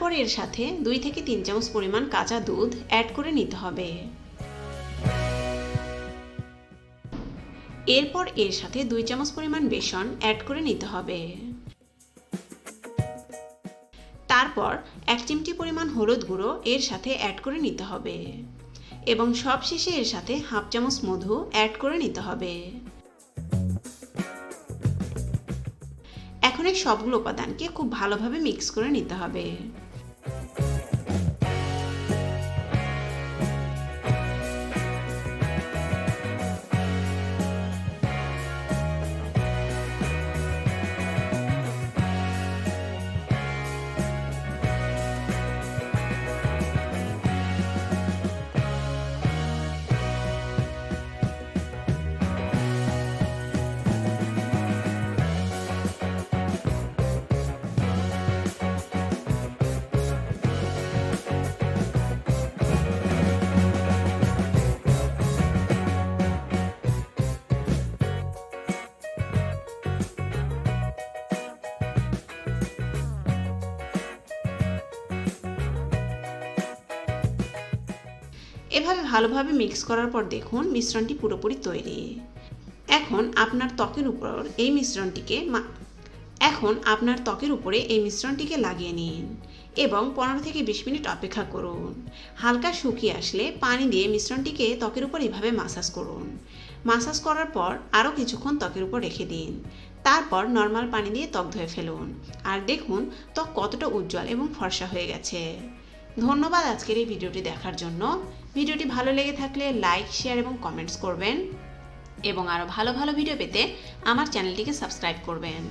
তারপর এর সাথে দুই থেকে তিন চামচ পরিমাণ কাঁচা দুধ অ্যাড করে নিতে হবে। এরপর এর সাথে দুই চামচ পরিমাণ বেসন অ্যাড করে নিতে হবে। তারপর এক চিমটি পরিমাণ হলুদ গুঁড়ো এর সাথে অ্যাড করে নিতে হবে এবং সবশেষে এর সাথে হাফ চামচ মধু অ্যাড করে নিতে হবে। এখন এই সবগুলো উপাদানকে খুব ভালোভাবে মিক্স করে নিতে হবে। এভাবে ভালোভাবে মিক্স করার পর দেখুন মিশ্রণটি পুরোপুরি তৈরি। এখন আপনার ত্বকের উপর এই মিশ্রণটিকে এখন আপনার ত্বকের উপরে এই মিশ্রণটিকে লাগিয়ে নিন এবং পনেরো থেকে বিশ মিনিট অপেক্ষা করুন। হালকা শুকিয়ে আসলে পানি দিয়ে মিশ্রণটিকে ত্বকের উপর এভাবে মাসাজ করুন। মাসাজ করার পর আরও কিছুক্ষণ ত্বকের উপর রেখে দিন। তারপর নর্মাল পানি দিয়ে ত্বক ধুয়ে ফেলুন। আর দেখুন ত্বক কতটা উজ্জ্বল এবং ফর্সা হয়ে গেছে। ধন্যবাদ আজকের এই ভিডিওটি দেখার জন্য। ভিডিওটি ভালো লেগে থাকলে লাইক, শেয়ার এবং কমেন্টস করবেন। এবং আরও ভালো ভালো ভিডিও পেতে আমার চ্যানেলটিকে সাবস্ক্রাইব করবেন।